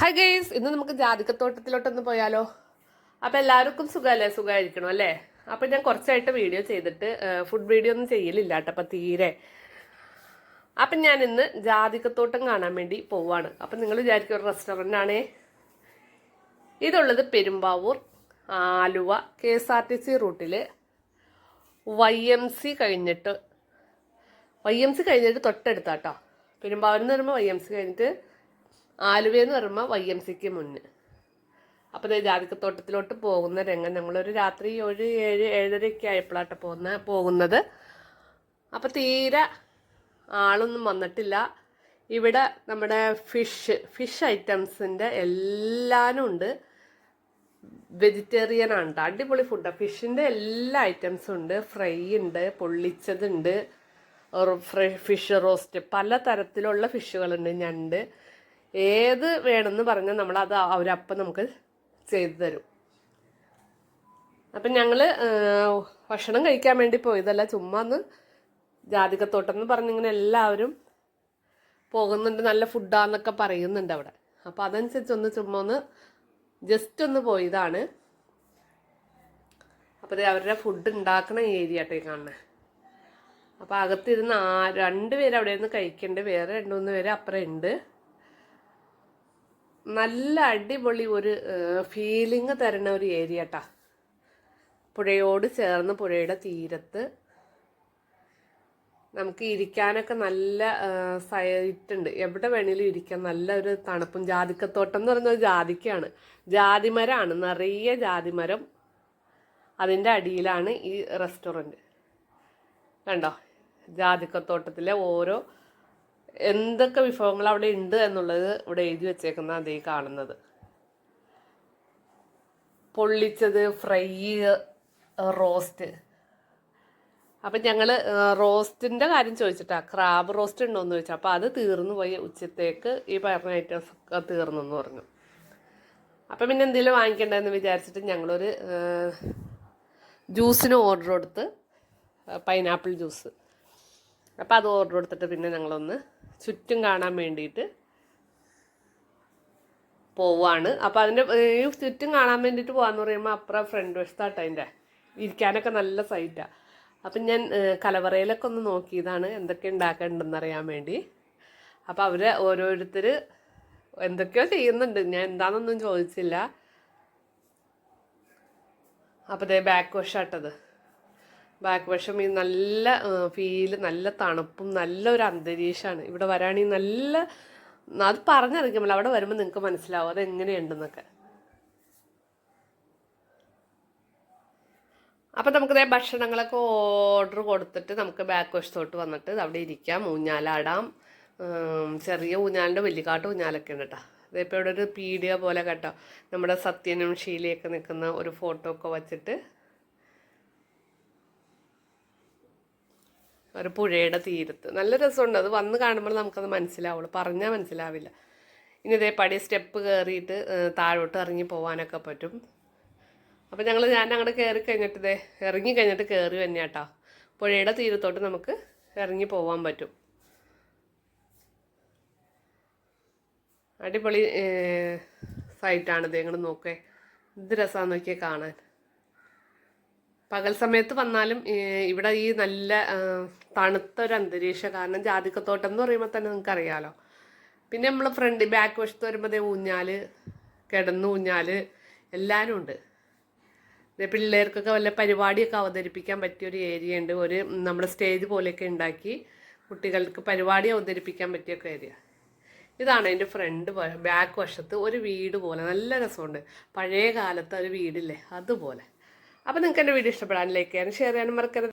Hi guys ഇന്ന് നമുക്ക് ജാതിക്കത്തോട്ടത്തിലോട്ടൊന്ന് പോയാലോ? അപ്പം എല്ലാവർക്കും സുഖമല്ലേ സുഖമായിരിക്കണം അല്ലേ? അപ്പം ഞാൻ കുറച്ചായിട്ട് വീഡിയോ ചെയ്തിട്ട് ഫുഡ് വീഡിയോ ഒന്നും ചെയ്യലില്ല കേട്ടോ അപ്പം തീരെ. അപ്പം ഞാൻ ഇന്ന് ജാതിക്കത്തോട്ടം കാണാൻ വേണ്ടി പോവാണ്. അപ്പം നിങ്ങൾ വിചാരിക്കും ഒരു റെസ്റ്റോറന്റ് ആണേ. ഇതുള്ളത് Perumbavoor Aluva K S R T C റൂട്ടിൽ വൈ എം സി കഴിഞ്ഞിട്ട് വൈ എം സി കഴിഞ്ഞിട്ട് തൊട്ടടുത്താട്ടോ. പെരുമ്പാവൂരിൽ നിന്ന് വരുമ്പോൾ വൈ എം സി കഴിഞ്ഞിട്ട് ആലുവയെന്ന് പറയുമ്പോൾ വൈ എം സിക്ക് മുന്നേ. ദേ ജാതിക്കത്തോട്ടത്തിലോട്ട് പോകുന്ന രംഗം ഞങ്ങളൊരു രാത്രി ഒരു ഏഴ് ഏഴരയൊക്കെ ആയപ്പോഴാട്ട് പോകുന്ന പോകുന്നത്. അപ്പോൾ തീരെ ആളൊന്നും വന്നിട്ടില്ല. ഇവിടെ നമ്മുടെ ഫിഷ് ഫിഷ് ഐറ്റംസിന്റെ എല്ലാനും ഉണ്ട്. വെജിറ്റേറിയൻ ആണ് അടിപൊളി ഫുഡാണ് ഫിഷിന്റെ എല്ലാ ഐറ്റംസും ഉണ്ട്. ഫ്രൈ ഉണ്ട് പൊള്ളിച്ചതുണ്ട് ഫിഷ് റോസ്റ്റ് പല തരത്തിലുള്ള ഫിഷുകളുണ്ട് ഞണ്ട്. ഏത് വേണമെന്ന് പറഞ്ഞാൽ നമ്മൾ അത് അവരപ്പം നമുക്ക് ചെയ്തു തരും. അപ്പം ഞങ്ങൾ ഭക്ഷണം കഴിക്കാൻ വേണ്ടി പോയതല്ല ചുമ്മാ ഒന്ന് ജാതികത്തോട്ടം എന്ന് പറഞ്ഞിങ്ങനെ എല്ലാവരും പോകുന്നുണ്ട് നല്ല ഫുഡാന്നൊക്കെ പറയുന്നുണ്ട് അവിടെ. അപ്പോൾ അതനുസരിച്ച് ഒന്ന് ചുമ്മാ ഒന്ന് ജസ്റ്റ് ഒന്ന് പോയതാണ്. അപ്പോൾ ദേ അവരുടെ ഫുഡ് ഉണ്ടാക്കുന്ന ഏരിയ ആട്ടെ കാണുന്നത് അപ്പോൾ അകത്തിരുന്ന് ആ രണ്ട് പേര് അവിടെ നിന്ന് കഴിക്കുന്നുണ്ട് വേറെ രണ്ട് മൂന്ന് പേര് അപ്പുറം ഉണ്ട്. നല്ല അടിപൊളി ഒരു ഫീലിംഗ് തരുന്ന ഒരു ഏരിയ കേട്ടാ പുഴയോട് ചേർന്ന് പുഴയുടെ തീരത്ത് നമുക്ക് ഇരിക്കാനൊക്കെ നല്ല സൈറ്റ് ഉണ്ട് എവിടെ വേണേലും ഇരിക്കാൻ നല്ല ഒരു തണുപ്പും ജാതിക്കത്തോട്ടം എന്ന് പറയുന്നത് ജാതിക്കയാണ് ജാതിമരമാണ് നിറയെ ജാതിമരം അതിന്റെ അടിയിലാണ് ഈ റെസ്റ്റോറന്റ് കണ്ടോ? ജാതിക്കത്തോട്ടത്തിലെ ഓരോ എന്തൊക്കെ വിഭവങ്ങൾ അവിടെ ഉണ്ട് എന്നുള്ളത് ഇവിടെ എഴുതി വെച്ചേക്കുന്ന അതേ കാണുന്നത്. പൊള്ളിച്ചത് ഫ്രൈ റോസ്റ്റ്. അപ്പം ഞങ്ങൾ റോസ്റ്റിന്റെ കാര്യം ചോദിച്ചിട്ടാ. ക്രാബ് റോസ്റ്റ് ഉണ്ടോ എന്ന് ചോദിച്ചാൽ അപ്പോൾ അത് തീർന്നു പോയി ഉച്ചത്തേക്ക് ഈ പറഞ്ഞ ഐറ്റംസ് ഒക്കെ തീർന്നു എന്ന് പറഞ്ഞു. അപ്പം പിന്നെ എന്തെങ്കിലും വാങ്ങിക്കണ്ടെന്ന് വിചാരിച്ചിട്ട് ഞങ്ങളൊരു ജ്യൂസിന് ഓർഡർ കൊടുത്ത് പൈനാപ്പിൾ ജ്യൂസ് അപ്പോൾ അത് ഓർഡർ കൊടുത്തിട്ട് പിന്നെ ഞങ്ങളൊന്ന് ചുറ്റും കാണാൻ വേണ്ടിയിട്ട് പോവാണ്. അപ്പോൾ അതിന്റെ ഈ ചുറ്റും കാണാൻ വേണ്ടിയിട്ട് പോകാന്ന് പറയുമ്പോൾ അപ്പുറം ഫ്രണ്ട് വശത്താട്ടോ അതിന്റെ ഇരിക്കാനൊക്കെ നല്ല സൈറ്റാണ് അപ്പം ഞാൻ കലവറയിലൊക്കെ ഒന്ന് നോക്കിയതാണ് എന്തൊക്കെ ഉണ്ടാക്കേണ്ടതെന്ന് അറിയാൻ വേണ്ടി. അപ്പോൾ അവർ ഓരോരുത്തർ എന്തൊക്കെയോ ചെയ്യുന്നുണ്ട്. ഞാൻ എന്താണെന്നൊന്നും ചോദിച്ചില്ല. അപ്പോൾ ദേ ബാക്ക് വശാട്ടത് ബാക്ക് വശം ഈ നല്ല ഫീൽ നല്ല തണുപ്പും നല്ലൊരു അന്തരീക്ഷമാണ് ഇവിടെ വരാണെങ്കിൽ നല്ല അത് പറഞ്ഞറിയിക്കുമ്പോൾ അവിടെ വരുമ്പോൾ നിങ്ങൾക്ക് മനസ്സിലാവും അത് എങ്ങനെയുണ്ടെന്നൊക്കെ അപ്പം നമുക്ക് ഇതേ ഭക്ഷണങ്ങളൊക്കെ ഓർഡർ കൊടുത്തിട്ട് നമുക്ക് ബാക്ക് വശത്തോട്ട് വന്നിട്ട് അവിടെ ഇരിക്കാം. ഊഞ്ഞാലാടാം ചെറിയ ഊഞ്ഞാലിന്റെ വലിയകാട്ട് ഊഞ്ഞാലൊക്കെ ഉണ്ട് കേട്ടോ. ഇതിപ്പോൾ ഇവിടെ ഒരു പീഡിയ പോലെ കേട്ടോ. നമ്മുടെ സത്യനും ഷീലയൊക്കെ നിൽക്കുന്ന ഒരു ഫോട്ടോ ഒക്കെ വച്ചിട്ട് ഒരു പുഴയുടെ തീരത്ത്. നല്ല രസമുണ്ട്. അത് വന്ന് കാണുമ്പോൾ നമുക്കത് മനസ്സിലാവുള്ളൂ. പറഞ്ഞാൽ മനസ്സിലാവില്ല. ഇനി ഇതേ പടി സ്റ്റെപ്പ് കയറിയിട്ട് താഴോട്ട് ഇറങ്ങി പോകാനൊക്കെ പറ്റും. അപ്പോൾ ഞങ്ങൾ ഞാൻ അങ്ങോട്ട് കയറി കഴിഞ്ഞിട്ട് ഇതേ ഇറങ്ങി കഴിഞ്ഞിട്ട് കയറി തന്നെ കേട്ടോ പുഴയുടെ തീരത്തോട്ട് നമുക്ക് ഇറങ്ങി പോകാൻ പറ്റും. അടിപൊളി സൈറ്റാണ് ഇത് ഞങ്ങൾ നോക്കേ. എന്ത് രസമാണെന്ന് നോക്കിയാൽ കാണാൻ. പകൽ സമയത്ത് വന്നാലും ഇവിടെ ഈ നല്ല തണുത്ത ഒരു അന്തരീക്ഷം കാരണം ജാതിക്കത്തോട്ടം എന്ന് പറയുമ്പോൾ തന്നെ നിങ്ങൾക്ക് അറിയാലോ പിന്നെ നമ്മൾ ഫ്രണ്ട് ബാക്ക് വശത്ത് വരുമ്പോൾ ദേ ഊഞ്ഞാൽ കിടന്ന് ഊഞ്ഞാൽ എല്ലാവരും ഉണ്ട്. പിള്ളേർക്കൊക്കെ വല്ല പരിപാടിയൊക്കെ അവതരിപ്പിക്കാൻ പറ്റിയ ഒരു ഏരിയ ഉണ്ട്. ഒരു നമ്മുടെ സ്റ്റേജ് പോലെയൊക്കെ ഉണ്ടാക്കി കുട്ടികൾക്ക് പരിപാടി അവതരിപ്പിക്കാൻ പറ്റിയൊക്കെ ഏരിയ ഇതാണ് എന്റെ ഫ്രണ്ട് ബാക്ക് വശത്ത് ഒരു വീട് പോലെ നല്ല രസമുണ്ട്. പഴയ കാലത്തെ ഒരു വീടില്ലേ അതുപോലെ. അപ്പോൾ നിങ്ങൾക്ക് എന്റെ വീഡിയോ ഇഷ്ടപ്പെടാൻ ലൈക്ക് ചെയ്യാനും ഷെയർ ചെയ്യാനും മറക്കരുത്.